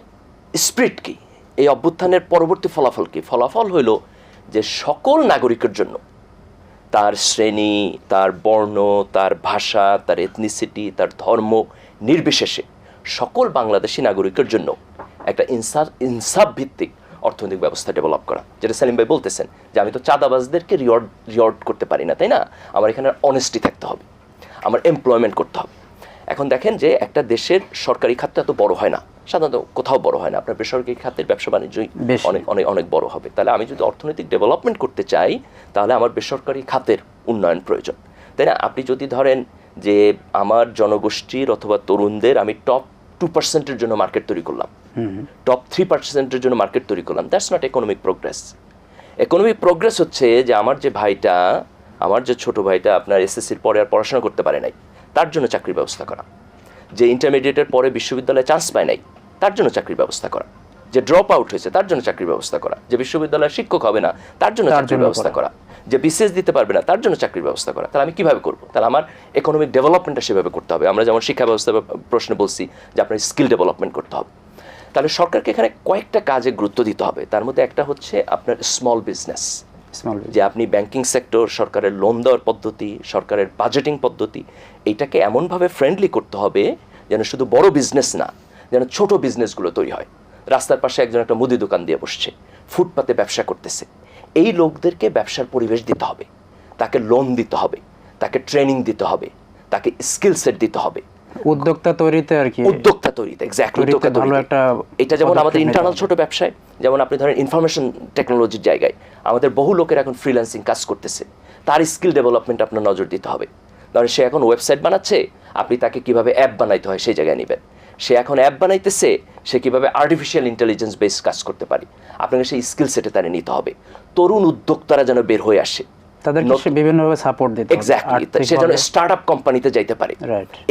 [SPEAKER 3] স্পিরিট কি? এই অভ্যুত্থানের পরবর্তী ফলাফল কি? ফলাফল হইল যে সকল নাগরিকের জন্য তার শ্রেণি তার বর্ণ তার ভাষা তার এথনিসিটি তার ধর্ম নির্বিশেষে সকল বাংলাদেশি নাগরিকের জন্য একটা ইনসাফ ইনসাফ ভিত্তিক অর্থনৈতিক ব্যবস্থা ডেভেলপ করা। যেটা সেলিম ভাই বলতেছেন যে আমি তো চাঁদাবাজদেরকে রিওয়ার্ড রিওয়ার্ড করতে পারি না তাই না? আমার এখানে অনেস্টি থাকতে হবে। আমার এমপ্লয়মেন্ট করতে হবে। এখন দেখেন যে একটা দেশের সরকারি খাত তো এত বড় হয় না। সাধারণত কোথাও বড় হয় না। আপনার বেসরকারি খাতের ব্যবসা বাণিজ্যই। অনেক অনেক অনেক বড় হবে। তাহলে আমি যদি অর্থনৈতিক ডেভেলপমেন্ট করতে চাই তাহলে আমার বেসরকারি খাতের উন্নয়ন প্রয়োজন। তাই না? আপনি যদি ধরেন যে আমার জনগোষ্ঠীর অথবা তরুণদের আমি টপ টু পার্সেন্টের জন্য মার্কেট তৈরি করলাম। টপ থ্রি পার্সেন্টের জন্য মার্কেট তৈরি করলাম। That's not economic progress economic progress হচ্ছে যে আমার যে ভাইটা আমার যে ছোট ভাইটা আপনার এসএসসির পরে আর পড়াশোনা করতে পারে নাই তার জন্য চাকরির ব্যবস্থা করা। যে ইন্টারমিডিয়েটের পরে বিশ্ববিদ্যালয়ে চান্স পায় নাই তার জন্য চাকরির ব্যবস্থা করা। যে ড্রপ আউট হয়েছে তার জন্য চাকরির ব্যবস্থা করা। যে বিশ্ববিদ্যালয়ের শিক্ষক হবে না তার জন্য চাকরির ব্যবস্থা
[SPEAKER 1] করা।
[SPEAKER 3] যে বিসিএস দিতে পারবে না তার জন্য চাকরির ব্যবস্থা করা। তাহলে আমি কীভাবে করব? তাহলে আমার ইকোনমিক ডেভেলপমেন্টটা সেভাবে করতে হবে। আমরা যেমন শিক্ষা ব্যবস্থা প্রশ্নে বলছি যে আপনার স্কিল ডেভেলপমেন্ট করতে হবে। তাহলে সরকারকে এখানে কয়েকটা কাজে গুরুত্ব দিতে হবে। তার মধ্যে একটা হচ্ছে আপনার স্মল বিজনেস
[SPEAKER 1] স্মল
[SPEAKER 3] যে আপনি ব্যাংকিং সেক্টর সরকারের লোন দেওয়ার পদ্ধতি সরকারের বাজেটিং পদ্ধতি এইটাকে এমনভাবে ফ্রেন্ডলি করতে হবে যেন শুধু বড় বিজনেস না যেন ছোট বিজনেসগুলো তৈরি হয়। রাস্তার পাশে একজন একটা মুদি দোকান দিয়ে বসছে। ফুটপাতে ব্যবসা করতেছে। এই লোকদেরকে ব্যবসার পরিবেশ দিতে হবে। তাকে লোন দিতে হবে তাকে ট্রেনিং দিতে হবে তাকে স্কিল সেট দিতে হবে।
[SPEAKER 1] উদ্যোক্তা তৈরিতে আর কি?
[SPEAKER 3] উদ্যোক্তা তৈরিতে এক্স্যাক্টলি উদ্যোক্তা
[SPEAKER 1] ভালো একটা
[SPEAKER 3] এটা যেমন আমাদের ইন্টারনাল ছোট ব্যবসায় যেমন আপনি ধরেন ইনফরমেশন টেকনোলজির জায়গায় আমাদের বহু লোকের এখন ফ্রিল্যান্সিং কাজ করতেছে। তার স্কিল ডেভেলপমেন্ট আপনার নজর দিতে হবে। ধরেন সে এখন ওয়েবসাইট বানাচ্ছে আপনি তাকে কীভাবে অ্যাপ বানাইতে হয় সেই জায়গায় নেবেন। সে এখন অ্যাপ বানাইতেছে সে কীভাবে আর্টিফিশিয়াল ইন্টেলিজেন্স বেস কাজ করতে পারে? আপনাকে সেই স্কিল সেটে তারা নিতে হবে। তরুণ উদ্যোক্তারা যেন বের হয়ে আসে।
[SPEAKER 1] তাদেরকে বিভিন্নভাবে সাপোর্ট দিতে
[SPEAKER 3] এক্স্যাক্টলি সে যেন স্টার্ট আপ কোম্পানিতে যাইতে পারে।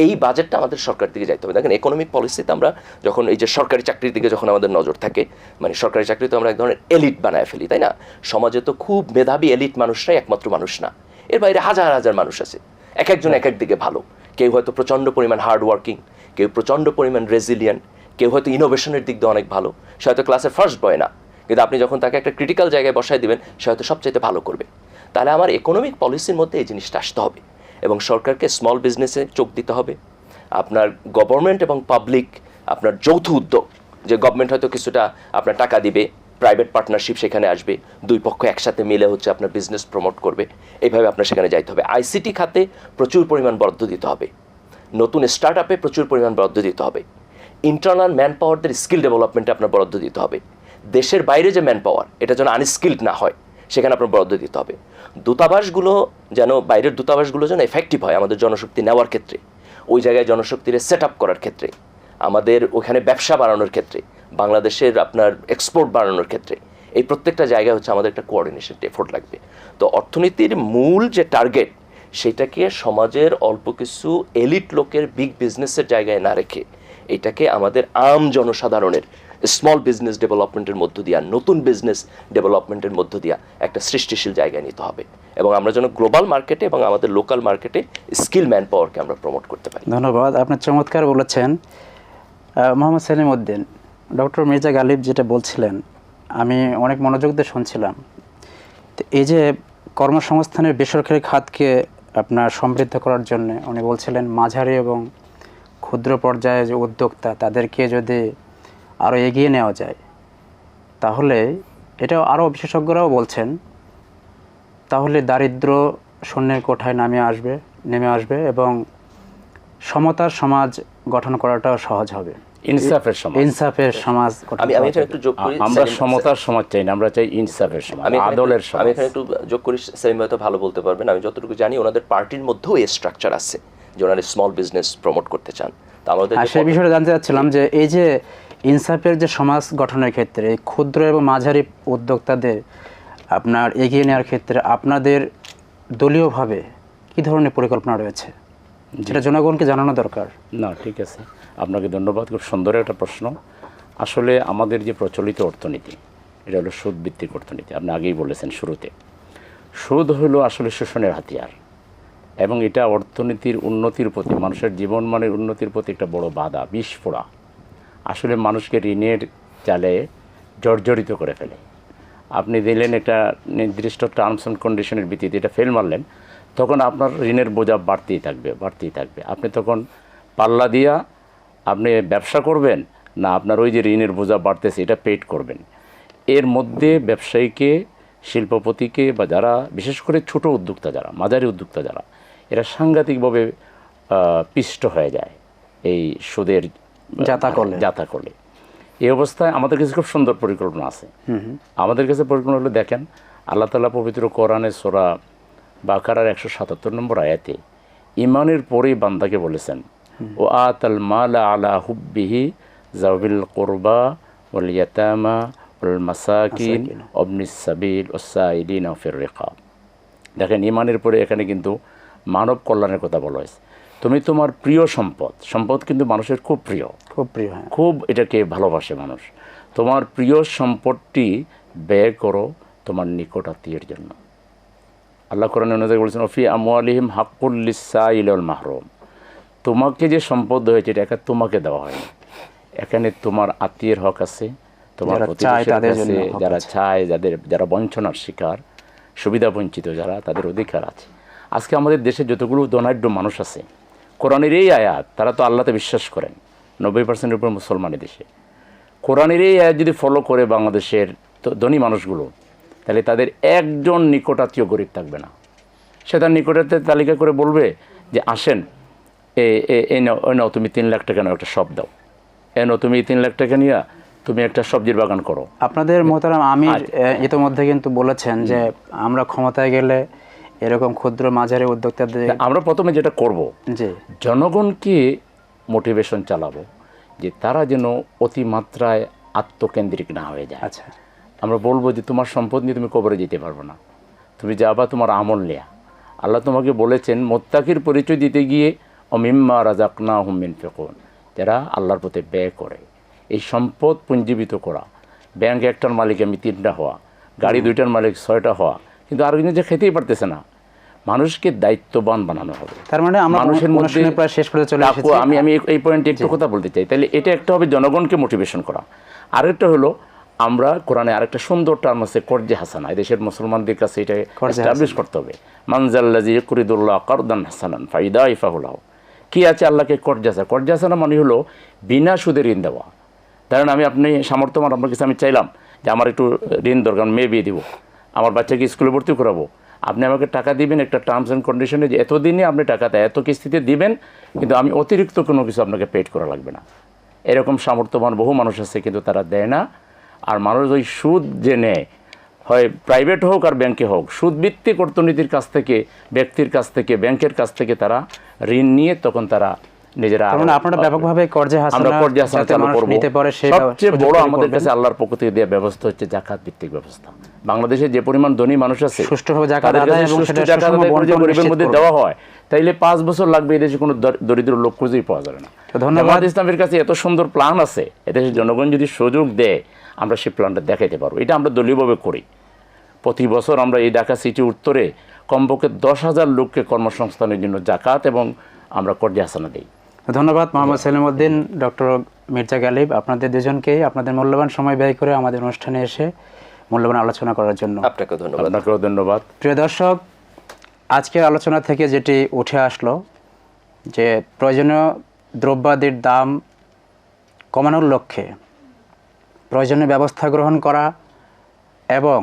[SPEAKER 3] এই বাজেটটা আমাদের সরকার দিকে যাইতে হবে। দেখেন ইকোনমিক পলিসিতে আমরা যখন এই যে সরকারি চাকরির দিকে যখন আমাদের নজর থাকে মানে সরকারি চাকরি তো আমরা এক ধরনের এলিট বানায় ফেলি তাই না? সমাজে তো খুব মেধাবী এলিট মানুষরাই একমাত্র মানুষ না। এর বাইরে হাজার হাজার মানুষ আছে। এক একজন এক এক দিকে ভালো। কেউ হয়তো প্রচণ্ড পরিমাণ হার্ড ওয়ার্কিং কেউ প্রচণ্ড পরিমাণ রেজিলিয়েন্ট কেউ হয়তো ইনোভেশনের দিক দিয়ে অনেক ভালো, সে হয়তো ক্লাসের ফার্স্ট বয় না। কিন্তু আপনি যখন তাকে একটা ক্রিটিক্যাল জায়গায় বসায় দিবেন, সে হয়তো সবচাইতে ভালো করবে। তাহলে আমার ইকোনমিক পলিসির মধ্যে এই জিনিসটা আসতে হবে এবং সরকারকে স্মল বিজনেসে চোখ দিতে হবে। আপনার গভর্নমেন্ট এবং পাবলিক আপনার যৌথ উদ্যোগ, যে গভর্নমেন্ট হয়তো কিছুটা আপনার টাকা দিবে প্রাইভেট পার্টনারশিপ সেখানে আসবে, দুই পক্ষ একসাথে মিলে হচ্ছে আপনার বিজনেস প্রমোট করবে। এইভাবে আপনার সেখানে যাইতে হবে। আইসিটি খাতে প্রচুর পরিমাণ বরাদ্দ দিতে হবে। নতুন স্টার্ট আপে প্রচুর পরিমাণ বরাদ্দ দিতে হবে। ইন্টারনাল ম্যান পাওয়ারদের স্কিল ডেভেলপমেন্টে আপনার বরাদ্দ দিতে হবে। দেশের বাইরে যে ম্যান পাওয়ার এটা যেন আনস্কিল্ড না হয়, সেখানে আপনার বরাদ্দ দিতে হবে। দূতাবাসগুলো যেন, বাইরের দূতাবাসগুলো যেন এফেক্টিভ হয় আমাদের জনশক্তি নেওয়ার ক্ষেত্রে, ওই জায়গায় জনশক্তিরে সেট আপ করার ক্ষেত্রে, আমাদের ওখানে ব্যবসা বাড়ানোর ক্ষেত্রে, বাংলাদেশের আপনার এক্সপোর্ট বাড়ানোর ক্ষেত্রে, এই প্রত্যেকটা জায়গায় হচ্ছে আমাদের একটা কোঅর্ডিনেশন এফোর্ট লাগবে। তো অর্থনীতির মূল যে টার্গেট সেটাকে সমাজের অল্প কিছু এলিট লোকের বিগ বিজনেসের জায়গায় না রেখে এটাকে আমাদের আম জনসাধারণের স্মল বিজনেস ডেভেলপমেন্টের মধ্য দিয়া, নতুন বিজনেস ডেভেলপমেন্টের মধ্য দিয়া একটা সৃষ্টিশীল জায়গায় নিতে হবে। এবং আমরা যেন গ্লোবাল মার্কেটে এবং আমাদের লোকাল মার্কেটে স্কিল ম্যান পাওয়ারকে আমরা প্রমোট করতে পারি।
[SPEAKER 1] ধন্যবাদ। আপনার চমৎকার বলেছেন। মোহাম্মদ সেলিম উদ্দিন ডক্টর মির্জা গালিব যেটা বলছিলেন, আমি অনেক মনোযোগ দিয়ে শুনছিলাম। তো এই যে কর্মসংস্থানের বেসরকারি খাতকে আপনার সমৃদ্ধ করার জন্য উনি বলছিলেন, মাঝারি এবং ক্ষুদ্র পর্যায়ে যে উদ্যোক্তা, তাদেরকে যদি আরও এগিয়ে নেওয়া যায়, তাহলে এটা আরও বিশেষজ্ঞরাও বলছেন, তাহলে দারিদ্র শূন্যের কোঠায় নামে আসবে, নেমে আসবে এবং সমতার সমাজ গঠন করাটাও সহজ হবে।
[SPEAKER 2] ইনসাফের সমাজ।
[SPEAKER 1] ইনসাফের সমাজ
[SPEAKER 3] আমি আমি
[SPEAKER 1] যাবে।
[SPEAKER 3] একটু যোগ করি
[SPEAKER 2] আমরা সমতার সমাজ চাই না আমরা চাই ইনসাফের সমাজ আদলের
[SPEAKER 3] একটু- আমি এখানে একটু যোগ করি সেলিম হয়তো ভালো বলতে পারবেন। আমি যতটুকু জানি ওনাদের পার্টির মধ্যেও এই স্ট্রাকচার আছে যে ওনারা স্মল বিজনেস প্রমোট করতে চান। তো আমাদের
[SPEAKER 1] সেই বিষয়ে জানতে চাচ্ছিলাম যে এই যে ইনসাফের যে সমাজ গঠনের ক্ষেত্রে ক্ষুদ্র এবং মাঝারি উদ্যোক্তাদের আপনার এগিয়ে নেওয়ার ক্ষেত্রে আপনাদের দলীয়ভাবে কী ধরনের পরিকল্পনা রয়েছে? সেটা জনগণকে জানানো দরকার।
[SPEAKER 2] না ঠিক আছে। আপনাকে ধন্যবাদ খুব সুন্দর একটা প্রশ্ন। আসলে আমাদের যে প্রচলিত অর্থনীতি এটা হলো সুদ ভিত্তিক অর্থনীতি আপনি আগেই বলেছেন শুরুতে। সুদ হলো আসলে শোষণের হাতিয়ার এবং এটা অর্থনীতির উন্নতির প্রতি মানুষের জীবনমানের উন্নতির প্রতি একটা বড় বাধা বিস্ফোরা। আসলে মানুষকে ঋণের চালে জর্জরিত করে ফেলে। আপনি দিলেন একটা নির্দিষ্ট টার্মস অ্যান্ড কন্ডিশনের ভিত্তিতে এটা ফেল মারলেন। তখন আপনার ঋণের বোঝা বাড়তেই থাকবে বাড়তেই থাকবে। আপনি তখন পাল্লা দিয়া আপনি ব্যবসা করবেন না আপনার ওই যে ঋণের বোঝা বাড়তেছে এটা পেড করবেন। এর মধ্যে ব্যবসায়ীকে শিল্পপতিকে বা যারা বিশেষ করে ছোট উদ্যোক্তা যারা মাঝারি উদ্যোক্তা যারা এরা সাংঘাতিকভাবে পিষ্ট হয়ে যায় এই সুদের
[SPEAKER 1] জাতাকলে।
[SPEAKER 2] যাতা করলে এই অবস্থায় আমাদের কাছে খুব সুন্দর পরিকল্পনা আছে। আমাদের কাছে পরিকল্পনা হলো দেখেন আল্লাহ তালা পবিত্র কোরআনে সোরা বাকারার একশো সাতাত্তর নম্বর আয়াতে ইমানের পরেই বান্দাকে বলেছেন ও আতাল মালা আলা হুব্বিহি জাবিল কোরবা ওল ইয়াতামা ওল মাসাকিন অবনিস সাবিল ওসাইলিন ফির রেখা দেখেন ইমানের পরে এখানে কিন্তু মানব কল্যাণের কথা বলা হয়েছে। তুমি তোমার প্রিয় সম্পদ সম্পদ কিন্তু মানুষের খুব প্রিয়।
[SPEAKER 1] খুব প্রিয় হ্যাঁ।
[SPEAKER 2] খুব এটাকে ভালোবাসে মানুষ। তোমার প্রিয় সম্পদটি ব্যয় করো তোমার নিকট আত্মীয়ের জন্য। আল্লাহ কোরআন অনুযায়ী বলেছেন অফি আমলিহিম হাক্কুল্লিসাইল মাহরুম। তোমাকে যে সম্পদ হয়েছে এটা একা তোমাকে দেওয়া হয়নি। এখানে তোমার আত্মীয়ের হক আছে তোমার
[SPEAKER 1] যারা চায়
[SPEAKER 2] যাদের যারা বঞ্চনার শিকার সুবিধা বঞ্চিত যারা তাদের অধিকার আছে। আজকে আমাদের দেশে যতগুলো ধনাঢ্য মানুষ আছে কোরআনের এই আয়াত তারা তো আল্লাহতে বিশ্বাস করেন নব্বই পার্সেন্টের উপর মুসলমানের দেশে। কোরআনের এই আয়াত যদি ফলো করে বাংলাদেশের তো ধনী মানুষগুলো তাহলে তাদের একজন নিকটাত্মীয় গরিব থাকবে না। সে তার নিকটাত্মীয় তালিকা করে বলবে যে আসেন এ এ- এই নাও তুমি তিন লাখ টাকা নাও একটা সব দাও। এ নাও তুমি তিন লাখ টাকা নিয়ে তুমি একটা সবজির বাগান করো।
[SPEAKER 1] আপনাদের মোহতারাম আমি ইতোমধ্যে কিন্তু বলেছেন যে আমরা ক্ষমতায় গেলে এরকম ক্ষুদ্র মাঝারি উদ্যোক্তাদের
[SPEAKER 2] আমরা প্রথমে যেটা করব
[SPEAKER 1] জি।
[SPEAKER 2] জনগণকে মোটিভেশন চালাবো? যে তারা যেন অতিমাত্রায় আত্মকেন্দ্রিক না হয়ে যায়।
[SPEAKER 1] আচ্ছা।
[SPEAKER 2] আমরা বলব যে তোমার সম্পদ নিয়ে তুমি কবরে যেতে পারবে না। তুমি যাবা তোমার আমল নেয়া। আল্লাহ তোমাকে বলেছেন মোত্তাকির পরিচয় দিতে গিয়ে অমিম্মা রাজাকনা হুমিন ফেকুন। যারা আল্লাহর পথে ব্যয় করে এই সম্পদ পুঞ্জীবিত করা। ব্যাংক একটার মালিক আমি তিনটা হওয়া গাড়ি দুইটার মালিক ছয়টা হওয়া কিন্তু আরেকজন যে খেতেই পারতেছে না। মানুষকে দায়িত্ববান বানানো হবে।
[SPEAKER 1] তার মানে আমরা
[SPEAKER 2] মানুষের মধ্যে
[SPEAKER 1] প্রায় শেষ করে চলে
[SPEAKER 2] আমি আমি এই- এই পয়েন্টে একটু কথা বলতে চাই। তাহলে এটা একটা হবে জনগণকে মোটিভেশন করা। আরেকটা হলো আমরা কোরআনে আরেকটা সুন্দর টার্ম আছে কর্জে হাসানা। এই দেশের মুসলমানদের কাছে এটা এস্টাবলিশ করতে হবে। মানজাল্লাজি কুরিদুল্লাহ কারদান হাসানান ফাইদা ইফাহুল্লাহ কি আছে আল্লাহকে কর্জে হাসানা? কর্জে হাসানা মানে হলো বিনা সুদে ঋণ দেওয়া। ধরেন আমি আপনি সামর্থ্যমান আপনার কাছে আমি চাইলাম যে আমার একটু ঋণ দরকার মেয়ে বিয়ে দিব। আমার বাচ্চাকে স্কুলে ভর্তি করাবো। আপনি আমাকে টাকা দিবেন একটা টার্মস অ্যান্ড কন্ডিশনে যে এতদিনে আপনি টাকা দেয় এত কিস্তিতে দিবেন কিন্তু আমি অতিরিক্ত কোনো কিছু আপনাকে পেড করা লাগবে না। এরকম সামর্থ্যবান বহু মানুষ আছে কিন্তু তারা দেয় না। আর মানুষ ওই সুদ যে নেয় হয় প্রাইভেট হোক আর ব্যাংকে হোক সুদভিত্তিক অর্থনীতির কাছ থেকে ব্যক্তির কাছ থেকে ব্যাংকের কাছ থেকে তারা ঋণ নিয়ে তখন তারা নিজেরা
[SPEAKER 1] মানে আপনারা ব্যাপকভাবে কর্জে হাসানা
[SPEAKER 2] আমরা কর্জে হাসানা চালু করব।
[SPEAKER 1] নিতে পারে
[SPEAKER 2] সবচেয়ে বড় আমাদের কাছে আল্লাহর পক্ষ থেকে দেওয়া ব্যবস্থা হচ্ছে জাকাত ভিত্তিক ব্যবস্থা। বাংলাদেশে যে পরিমাণ ধনী মানুষ আছে
[SPEAKER 1] সুষ্ঠুভাবে জাকাত আদায় এবং সেটা
[SPEAKER 2] জাকাত
[SPEAKER 1] সুষম
[SPEAKER 2] আদায় করে যে গরিবের মধ্যে দেওয়া হয় তাইলে পাঁচ বছর লাগবে এদেশে কোনো দরিদ্র লোক খুঁজেই পাওয়া যাবে না।
[SPEAKER 1] ধন্যবাদ।
[SPEAKER 2] ইসলামের কাছে এত সুন্দর প্ল্যান আছে এদেশের জনগণ যদি সুযোগ দেয় আমরা সেই প্ল্যানটা দেখাইতে পারব। এটা আমরা দলীয়ভাবে করি। প্রতি বছর আমরা এই ঢাকা সিটি উত্তরে কমপক্ষে দশ হাজার লোককে কর্মসংস্থানের জন্য জাকাত এবং আমরা কর্জে হাসানা দিই।
[SPEAKER 1] ধন্যবাদ মোহাম্মদ সেলিমউদ্দিন ডক্টর মির্জা গালিব। আপনাদের দুজনকেই আপনাদের মূল্যবান সময় ব্যয় করে আমাদের অনুষ্ঠানে এসে মূল্যবান আলোচনা করার জন্য।
[SPEAKER 3] আপনাকে ধন্যবাদ।
[SPEAKER 2] আপনাকেও ধন্যবাদ।
[SPEAKER 1] প্রিয় দর্শক আজকের আলোচনা থেকে যেটি উঠে আসলো যে প্রয়োজনীয় দ্রব্যাদির দাম কমানোর লক্ষ্যে প্রয়োজনীয় ব্যবস্থা গ্রহণ করা এবং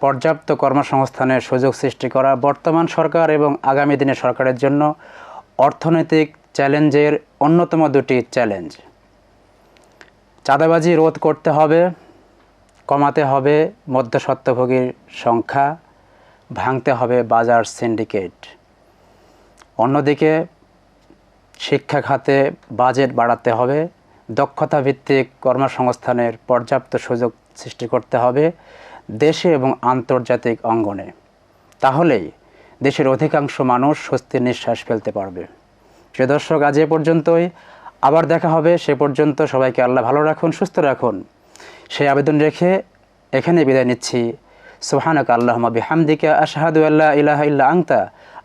[SPEAKER 1] পর্যাপ্ত কর্মসংস্থানের সুযোগ সৃষ্টি করা বর্তমান সরকার এবং আগামী দিনে সরকারের জন্য অর্থনৈতিক চ্যালেঞ্জের অন্যতম দুটি চ্যালেঞ্জ। চাঁদাবাজি রোধ করতে হবে, কমাতে হবে মধ্যস্বত্বভোগীর সংখ্যা, ভাঙতে হবে বাজার সিন্ডিকেট। অন্যদিকে শিক্ষা খাতে বাজেট বাড়াতে হবে দক্ষতা ভিত্তিক কর্মসংস্থানের পর্যাপ্ত সুযোগ সৃষ্টি করতে হবে দেশে এবং আন্তর্জাতিক অঙ্গনে। তাহলেই দেশের অধিকাংশ মানুষ স্বস্তির নিঃশ্বাস ফেলতে পারবে। সে দর্শক, আজ এ পর্যন্তই। আবার দেখা হবে। সে পর্যন্ত সবাইকে আল্লাহ ভালো রাখুন, সুস্থ রাখুন। সেই আবেদন রেখে এখানে বিদায় নিচ্ছি। সোহানক আল্লাহ বিহামদিকা, আশহাদু আল্লাহ ইলাহা ইল্লা আংতা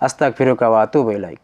[SPEAKER 1] আস্তাক ফিরুকা ওয়া আতুবু ইলাইক।